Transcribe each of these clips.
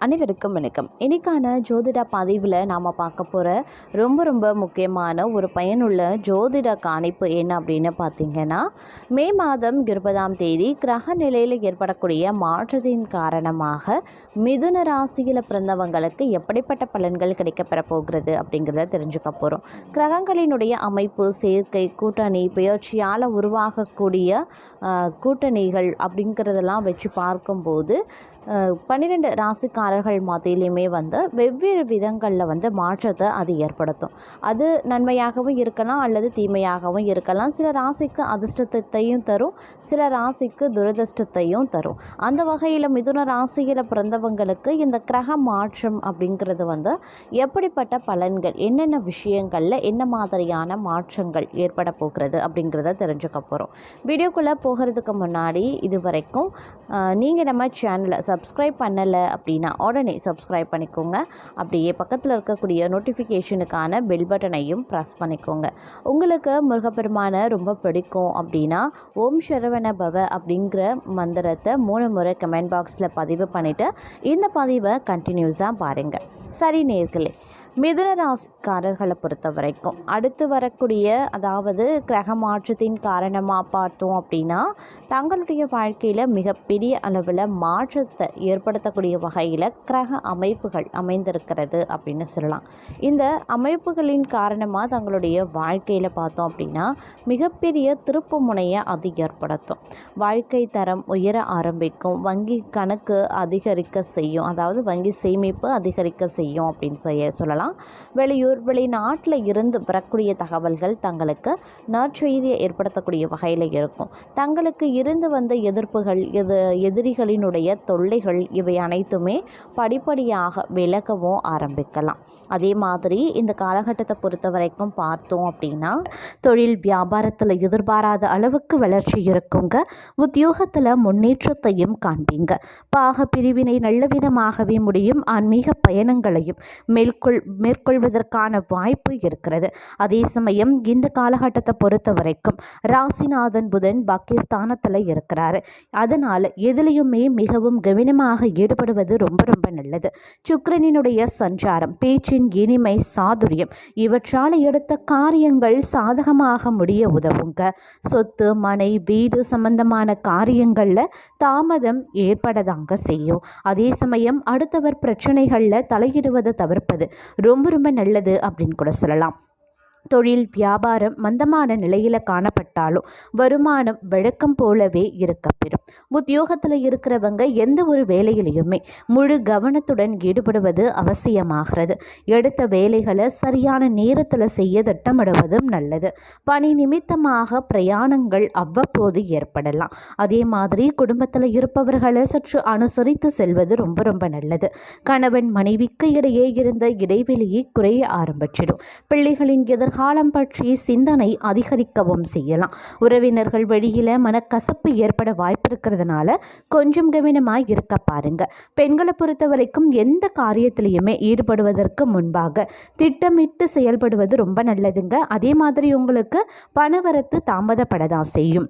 அனைவருக்கும் வணக்கம். இன்னைக்கான ஜோதிட பதிவில் நாம் பார்க்க போகிற ரொம்ப ரொம்ப முக்கியமான ஒரு பயனுள்ள ஜோதிட காணிப்பு என்ன அப்படின்னு பார்த்தீங்கன்னா மே மாதம் இருபதாம் தேதி கிரக நிலையில் ஏற்படக்கூடிய மாற்றத்தின் காரணமாக மிதுன ராசியில் பிறந்தவங்களுக்கு எப்படிப்பட்ட பலன்கள் கிடைக்கப்பெற போகிறது அப்படிங்கிறத தெரிஞ்சுக்க போகிறோம் கிரகங்களினுடைய அமைப்பு சேர்க்கை கூட்டணி பயிற்சியால் உருவாகக்கூடிய கூட்டணிகள் அப்படிங்கிறதெல்லாம் வச்சு பார்க்கும்போது பன்னிரெண்டு பன்னிரெண்டு ராசிக்காரர்கள் மத்தியிலையுமே வந்து வெவ்வேறு விதங்களில் வந்து மாற்றத்தை அது ஏற்படுத்தும். அது நன்மையாகவும் இருக்கலாம் அல்லது தீமையாகவும் இருக்கலாம். சில ராசிக்கு அதிர்ஷ்டத்தையும் தரும் சில ராசிக்கு துரதிர்ஷ்டத்தையும் தரும். அந்த வகையில் மிதுன ராசியில் பிறந்தவங்களுக்கு இந்த கிரக மாற்றம் அப்படிங்கிறது வந்து எப்படிப்பட்ட பலன்கள் என்னென்ன விஷயங்களில் என்ன மாதிரியான மாற்றங்கள் ஏற்பட போகிறது அப்படிங்கிறத தெரிஞ்சுக்க போகிறோம் வீடியோக்குள்ளே போகிறதுக்கு முன்னாடி இது வரைக்கும் நீங்கள் நம்ம சேனலை சப்ஸ்கிரைப் பண்ணலை அப்படின்னா உடனே சப்ஸ்கிரைப் பண்ணிக்கோங்க. அப்படியே பக்கத்தில் இருக்கக்கூடிய நோட்டிஃபிகேஷனுக்கான பெல் பட்டனையும் ப்ரெஸ் பண்ணிக்கோங்க. உங்களுக்கு முருகப்பெருமானை ரொம்ப பிடிக்கும் அப்படின்னா ஓம் சரவண பவ அப்படிங்கிற மந்திரத்தை மூணு முறை கமெண்ட் பாக்ஸில் பதிவு பண்ணிவிட்டு இந்த பதிவை கண்டினியூஸாக பாருங்கள் சரி நேர்களே மிதுன ராசிக்காரர்களை பொறுத்த வரைக்கும் அடுத்து வரக்கூடிய அதாவது கிரக மாற்றத்தின் காரணமாக பார்த்தோம் அப்படின்னா தங்களுடைய வாழ்க்கையில் மிகப்பெரிய அளவில் மாற்றத்தை ஏற்படுத்தக்கூடிய வகையில் கிரக அமைப்புகள் அமைந்திருக்கிறது அப்படின்னு சொல்லலாம். இந்த அமைப்புகளின் காரணமாக தங்களுடைய வாழ்க்கையில் பார்த்தோம் அப்படின்னா மிகப்பெரிய திருப்பு முனையை அது ஏற்படுத்தும். வாழ்க்கை தரம் உயர ஆரம்பிக்கும் வங்கி கணக்கு அதிகரிக்க செய்யும் அதாவது வங்கி சேமிப்பு அதிகரிக்க செய்யும் அப்படின்னு செய்ய சொல்லலாம். வெளியூர் வெளிநாட்டில் இருந்து வரக்கூடிய தகவல்கள் தங்களுக்கு நற்செய்தியை ஏற்படுத்தக்கூடிய வகையில் இருக்கும். தங்களுக்கு இருந்து வந்த எதிர்ப்புகள் எது எதிரிகளினுடைய தொல்லைகள் இவை அனைத்துமே படிப்படியாக விலகவும் ஆரம்பிக்கலாம். அதே மாதிரி இந்த காலகட்டத்தை பொறுத்த வரைக்கும் பார்த்தோம் அப்படின்னா தொழில் வியாபாரத்தில் எதிர்பாராத அளவுக்கு வளர்ச்சி இருக்குங்க. உத்தியோகத்தில் முன்னேற்றத்தையும் காண்பீங்க. பாக பிரிவினை நல்ல விதமாகவே முடியும். ஆன்மீக பயணங்களையும் மேற்கொள் மேற்கொள்வதற்கான வாய்ப்பு இருக்கிறது. அதே சமயம் இந்த காலகட்டத்தை பொறுத்த வரைக்கும் ராசிநாதன் புதன் பாக்கியஸ்தானத்தில் இருக்கிறார். அதனால் எதுலேயுமே மிகவும் கவனமாக ஈடுபடுவது ரொம்ப ரொம்ப நல்லது. சுக்கரனினுடைய சஞ்சாரம் பேச்சின் இனிமை சாதுரியம் இவற்றால் எடுத்த காரியங்கள் சாதகமாக முடிய உதவுங்க. சொத்து மனை வீடு சம்பந்தமான காரியங்களில் தாமதம் ஏற்படதாங்க செய்யும். அதே சமயம் அடுத்தவர் பிரச்சனைகளில் தலையிடுவதை தவிர்ப்பது ரொம்ப ரொம்ப நல்லது அப்படின்னு கூட சொல்லலாம். தொழில் வியாபாரம் மந்தமான நிலையில் காணப்பட்டாலும் வருமானம் வழக்கம் போலவே இருக்கப்பெறும் உத்தியோகத்தில் இருக்கிறவங்க எந்த ஒரு வேலையிலையுமே முழு கவனத்துடன் ஈடுபடுவது அவசியமாகிறது. எடுத்த வேலைகளை சரியான நேரத்தில் செய்ய திட்டமிடுவதும் நல்லது. பணி நிமித்தமாக பிரயாணங்கள் அவ்வப்போது ஏற்படலாம். அதே மாதிரி குடும்பத்தில் இருப்பவர்களை சற்று அனுசரித்து செல்வது ரொம்ப ரொம்ப நல்லது. கணவன் மனைவிக்கு இடையே இருந்த இடைவெளியை குறைய ஆரம்பிச்சிடும். பிள்ளைகளின் எதிர்காலம் பற்றி சிந்தனை அதிகரிக்கவும் செய்யலாம். உறவினர்கள் வழியில் மனக்கசப்பு ஏற்பட வாய்ப்பு இருக்கிறதுனால கொஞ்சம் கவனமாக இருக்க பாருங்க. பெண்களை பொறுத்த வரைக்கும் எந்த காரியத்திலையுமே ஈடுபடுவதற்கு முன்பாக திட்டமிட்டு செயல்படுவது ரொம்ப நல்லதுங்க. அதே மாதிரி உங்களுக்கு பணவரத்து தாமதப்படதான் செய்யும்.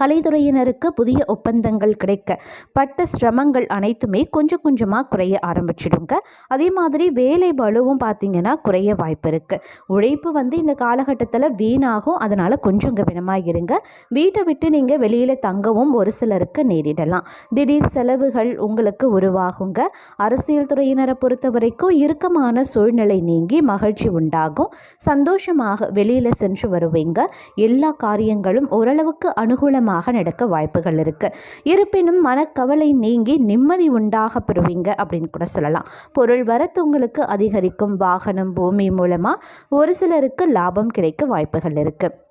கலைத்துறையினருக்கு புதிய ஒப்பந்தங்கள் கிடைக்க பட்ட சிரமங்கள் அனைத்துமே கொஞ்சம் கொஞ்சமாக குறைய ஆரம்பிச்சிடுங்க. அதே மாதிரி வேலை பளுவும் பார்த்தீங்கன்னா குறைய வாய்ப்பு இருக்குது உழைப்பு வந்து இந்த காலகட்டத்தில் வீணாகும். அதனால் கொஞ்சம் கவனமாக இருங்க. வீட்டை விட்டு நீங்கள் வெளியில் தங்கவும் ஒரு சிலருக்கு நேரிடலாம். திடீர் செலவுகள் உங்களுக்கு உருவாகுங்க. அரசியல் துறையினரை பொறுத்த வரைக்கும் இறுக்கமான சூழ்நிலை நீங்கி மகிழ்ச்சி உண்டாகும். சந்தோஷமாக வெளியில் சென்று வருவீங்க. எல்லா காரியங்களும் ஓரளவுக்கு அனுகூலம் அனுகூலமாக நடக்க வாய்ப்புகள் இருக்கு. இருப்பினும் மனக்கவலை நீங்கி நிம்மதி உண்டாக பெறுவீங்க அப்படின்னு கூட சொல்லலாம். பொருள் வரத்து உங்களுக்கு அதிகரிக்கும். வாகனம் பூமி மூலமாக ஒரு சிலருக்கு லாபம் கிடைக்க வாய்ப்புகள் இருக்கு.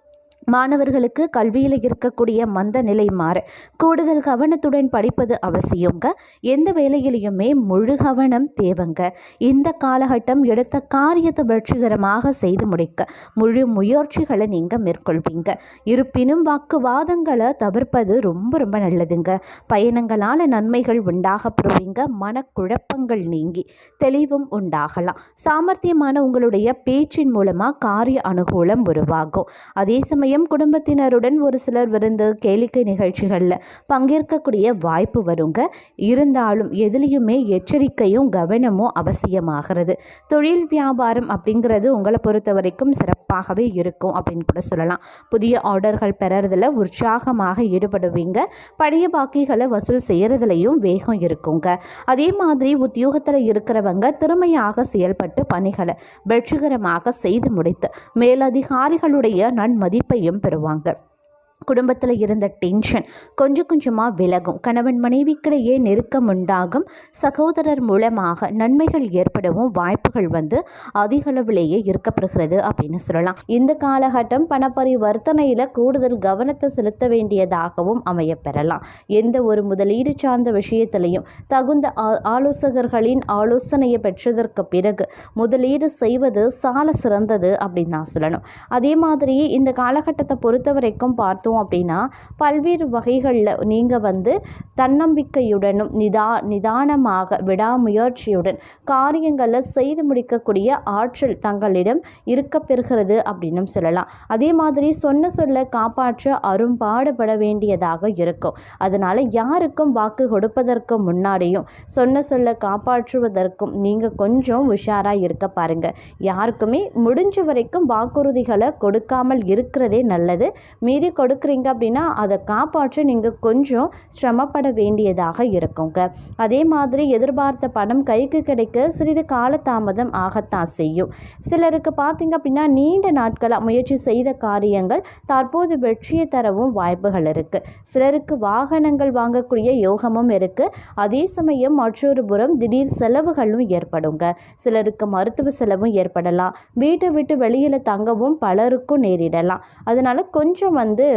மாணவர்களுக்கு கல்வியில் இருக்கக்கூடிய மந்த நிலை மாற கூடுதல் கவனத்துடன் படிப்பது அவசியங்க எந்த வேலையிலையுமே முழு கவனம் தேவைங்க. இந்த காலகட்டம் எடுத்த காரியத்தை வெற்றிகரமாக செய்து முடிக்க முழு முயற்சிகளை நீங்கள் மேற்கொள்வீங்க. இருப்பினும் வாக்குவாதங்களை தவிர்ப்பது ரொம்ப ரொம்ப நல்லதுங்க. பயணங்களால் நன்மைகள் உண்டாக பெறுவீங்க. மனக்குழப்பங்கள் நீங்கி தெளிவும் உண்டாகலாம். சாமர்த்தியமான உங்களுடைய பேச்சின் மூலமாக காரிய அனுகூலம் உருவாகும். அதே சமயம் சமயம் குடும்பத்தினருடன் ஒரு சிலர் விருந்து கேளிக்கை நிகழ்ச்சிகளில் பங்கேற்கக்கூடிய வாய்ப்பு வருங்க. இருந்தாலும் எதுலேயுமே எச்சரிக்கையும் கவனமும் அவசியமாகிறது. தொழில் வியாபாரம் அப்படிங்கிறது உங்களை பொறுத்த வரைக்கும் சிறப்பாகவே இருக்கும் அப்படின்னு கூட சொல்லலாம். புதிய ஆர்டர்கள் பெறறதுல உற்சாகமாக ஈடுபடுவீங்க. பழைய பாக்கிகளை வசூல் செய்கிறதுலையும் வேகம் இருக்குங்க. அதே மாதிரி உத்தியோகத்தில் இருக்கிறவங்க திறமையாக செயல்பட்டு பணிகளை வெற்றிகரமாக செய்து முடித்து மேலதிகாரிகளுடைய நன்மதிப்பையும் பெறுவாங்க. குடும்பத்தில் இருந்த டென்ஷன் கொஞ்சம் கொஞ்சமாக விலகும். கணவன் மனைவிக்கிடையே நெருக்கம் உண்டாகும். சகோதரர் மூலமாக நன்மைகள் ஏற்படவும் வாய்ப்புகள் வந்து அதிக அளவிலேயே இருக்கப்படுகிறது அப்படின்னு சொல்லலாம். இந்த காலகட்டம் பணப்பரிவர்த்தனையில் கூடுதல் கவனத்தை செலுத்த வேண்டியதாகவும் அமையப்பெறலாம் எந்த ஒரு முதலீடு சார்ந்த விஷயத்திலையும் தகுந்த ஆலோசகர்களின் ஆலோசனையை பெற்றதற்கு பிறகு முதலீடு செய்வது சால சிறந்தது அப்படின்னு நான் சொல்லணும். அதே மாதிரி இந்த காலகட்டத்தை பொறுத்த வரைக்கும் பார்த்தோம் பார்த்தோம் அப்படின்னா பல்வேறு வகைகளில் நீங்கள் வந்து தன்னம்பிக்கையுடனும் நிதா நிதானமாக விடாமுயற்சியுடன் காரியங்களை செய்து முடிக்கக்கூடிய ஆற்றல் தங்களிடம் இருக்க பெறுகிறது அப்படின்னும் சொல்லலாம். அதே மாதிரி சொன்ன சொல்ல காப்பாற்ற அரும்பாடுபட வேண்டியதாக இருக்கும். அதனால் யாருக்கும் வாக்கு கொடுப்பதற்கு முன்னாடியும் சொன்ன சொல்ல காப்பாற்றுவதற்கும் நீங்கள் கொஞ்சம் உஷாராக இருக்க பாருங்கள் யாருக்குமே முடிஞ்ச வரைக்கும் வாக்குறுதிகளை கொடுக்காமல் இருக்கிறதே நல்லது. மீறி கொடுக்க இருக்கிறீங்க அப்படின்னா அதை காப்பாற்ற நீங்கள் கொஞ்சம் சிரமப்பட வேண்டியதாக இருக்குங்க. அதே மாதிரி எதிர்பார்த்த பணம் கைக்கு கிடைக்க சிறிது காலதாமதம் ஆகத்தான் செய்யும். சிலருக்கு பார்த்தீங்க அப்படின்னா நீண்ட நாட்களாக முயற்சி செய்த காரியங்கள் தற்போது வெற்றியை தரவும் வாய்ப்புகள் இருக்குது சிலருக்கு வாகனங்கள் வாங்கக்கூடிய யோகமும் இருக்குது அதே சமயம் மற்றொரு புறம் திடீர் செலவுகளும் ஏற்படுங்க. சிலருக்கு மருத்துவ செலவும் ஏற்படலாம். வீட்டை விட்டு வெளியில் தங்கவும் பலருக்கும் நேரிடலாம். அதனால் கொஞ்சம் வந்து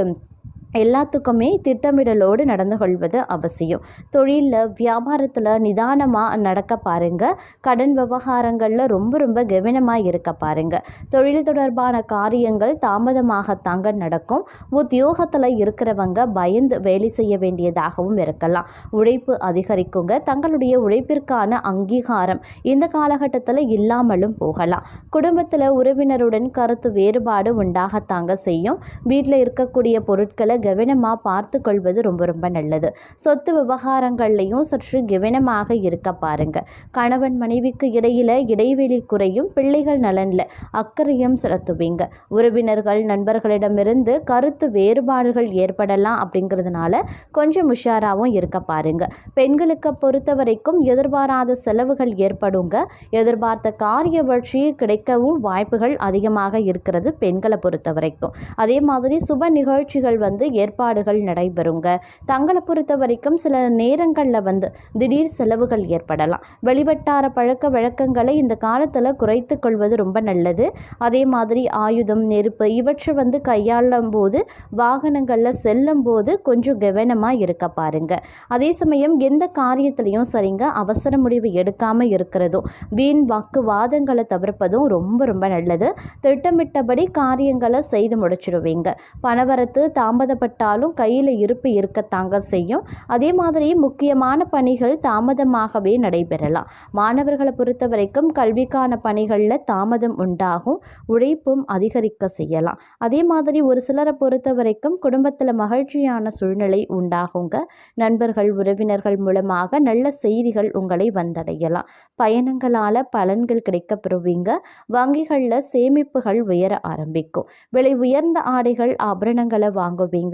எல்லாத்துக்குமே திட்டமிடலோடு நடந்து கொள்வது அவசியம். தொழிலில் வியாபாரத்தில் நிதானமாக நடக்க பாருங்கள் கடன் விவகாரங்களில் ரொம்ப ரொம்ப கவனமாக இருக்க பாருங்கள் தொழில் தொடர்பான காரியங்கள் தாமதமாக தாங்க நடக்கும். உத்தியோகத்தில் இருக்கிறவங்க பயந்து வேலை செய்ய வேண்டியதாகவும் இருக்கலாம். உழைப்பு அதிகரிக்குங்க. தங்களுடைய உழைப்பிற்கான அங்கீகாரம் இந்த காலகட்டத்தில் இல்லாமலும் போகலாம். குடும்பத்தில் உறவினருடன் கருத்து வேறுபாடு உண்டாகத்தாங்க செய்யும். வீட்டில் இருக்கக்கூடிய பொருட்களை கவனமாக பார்த்து கொள்வது ரொம்ப ரொம்ப நல்லது. சொத்து விவகாரங்கள்லையும் சற்று கவனமாக இருக்க பாருங்க. கணவன் மனைவிக்கு இடையில இடைவெளி குறையும் பிள்ளைகள் நலனில் அக்கறையும் செலுத்துவீங்க. உறவினர்கள் நண்பர்களிடமிருந்து கருத்து வேறுபாடுகள் ஏற்படலாம் அப்படிங்கிறதுனால கொஞ்சம் உஷாராகவும் இருக்க பாருங்க. பெண்களுக்கு பொறுத்த வரைக்கும் எதிர்பாராத செலவுகள் ஏற்படுங்க. எதிர்பார்த்த காரிய வளர்ச்சி கிடைக்கவும் வாய்ப்புகள் அதிகமாக இருக்கிறது பெண்களை பொறுத்த வரைக்கும் அதே மாதிரி சுப நிகழ்ச்சிகள் வந்து ஏற்பாடுகள் நடைபெறுங்க. தங்களை பொறுத்த வரைக்கும் சில நேரங்களில் வந்து திடீர் செலவுகள் ஏற்படலாம். வெளிவட்டார பழக்க வழக்கங்களை இந்த காலத்தில் குறைத்து கொள்வது ரொம்ப நல்லது. அதே மாதிரி ஆயுதம் நெருப்பு இவற்றை வந்து கையாளும் போது வாகனங்களில் செல்லும் போது கொஞ்சம் கவனமாக இருக்க பாருங்க. அதே சமயம் எந்த காரியத்திலையும் சரிங்க அவசர முடிவு எடுக்காமல் இருக்கிறதும் வீண் வாக்குவாதங்களை தவிர்ப்பதும் ரொம்ப ரொம்ப நல்லது. திட்டமிட்டபடி காரியங்களை செய்து முடிச்சிடுவீங்க பணவரத்து தாமத ஏற்பட்டாலும் கையில் இருப்பு இருக்கத்தாங்க செய்யும். அதே மாதிரி முக்கியமான பணிகள் தாமதமாகவே நடைபெறலாம். மாணவர்களை பொறுத்த வரைக்கும் கல்விக்கான பணிகளில் தாமதம் உண்டாகும். உழைப்பும் அதிகரிக்க செய்யலாம். அதே மாதிரி ஒரு சிலரை பொறுத்த வரைக்கும் குடும்பத்தில் மகிழ்ச்சியான சூழ்நிலை உண்டாகுங்க. நண்பர்கள் உறவினர்கள் மூலமாக நல்ல செய்திகள் உங்களை வந்தடையலாம். பயணங்களால் பலன்கள் கிடைக்கப்பெறுவீங்க. வங்கிகளில் சேமிப்புகள் உயர ஆரம்பிக்கும். விலை உயர்ந்த ஆடைகள் ஆபரணங்களை வாங்குவீங்க.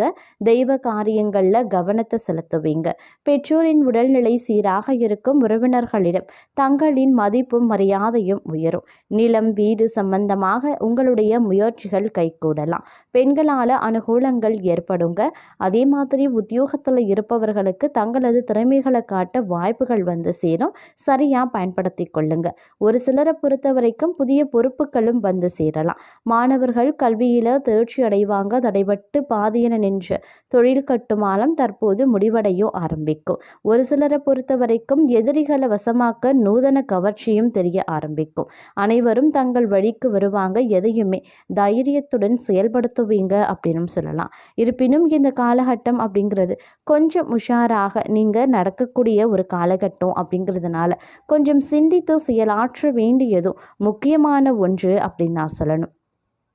தெய்வ காரியங்களில் கவனத்தை செலுத்துவீங்க. பெற்றோரின் உடல்நிலை சீராக இருக்கும் உறவினர்களிடம் தங்களின் மதிப்பும் மரியாதையும் உயரும். நிலம் வீடு சம்பந்தமாக உங்களுடைய முயற்சிகள் கைகூடலாம். பெண்களால் அனுகூலங்கள் ஏற்படுங்க. அதே மாதிரி உத்தியோகத்தில் இருப்பவர்களுக்கு தங்களது திறமைகளை காட்ட வாய்ப்புகள் வந்து சேரும். சரியாக பயன்படுத்தி கொள்ளுங்க. ஒரு சிலரை பொறுத்த வரைக்கும் புதிய பொறுப்புகளும் வந்து சேரலாம். மாணவர்கள் கல்வியில் தேர்ச்சி அடைவாங்க. தடைபட்டு பாதியின நின்று தொழில் கட்டுமானம் தற்போது முடிவடையும் ஆரம்பிக்கும். ஒரு சிலரை பொறுத்த வரைக்கும் எதிரிகளை வசமாக்க நூதன கவர்ச்சியும் தெரிய ஆரம்பிக்கும். அனைவரும் தங்கள் வழிக்கு வருவாங்க எதையுமே தைரியத்துடன் செயல்படுத்துவீங்க அப்படின்னு சொல்லலாம். இருப்பினும் இந்த காலகட்டம் அப்படிங்கிறது கொஞ்சம் உஷாராக நீங்கள் நடக்கக்கூடிய ஒரு காலகட்டம் அப்படிங்கிறதுனால கொஞ்சம் சிந்தித்து செயலாற்ற வேண்டியதும் முக்கியமான ஒன்று அப்படின்னு நான் சொல்லணும்.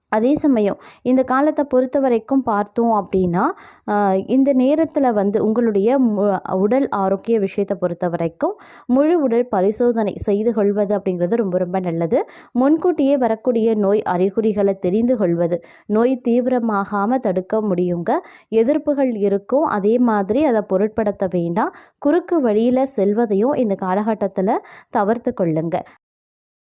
அதே சமயம் இந்த காலத்தை பொறுத்த வரைக்கும் பார்த்தோம் அப்படின்னா இந்த நேரத்தில் வந்து உங்களுடைய மு- உடல் ஆரோக்கிய விஷயத்தை பொறுத்த வரைக்கும் முழு உடல் பரிசோதனை செய்து கொள்வது அப்படிங்கிறது ரொம்ப ரொம்ப நல்லது. முன்கூட்டியே வரக்கூடிய நோய் அறிகுறிகளை தெரிந்து கொள்வது நோய் தீவிரமாகாமல் தடுக்க முடியுங்க. எதிர்ப்புகள் இருக்கும் அதே மாதிரி அதை பொருட்படுத்த வேண்டாம். குறுக்கு வழியில் செல்வதையும் இந்த காலகட்டத்தில் தவிர்த்து கொள்ளுங்க.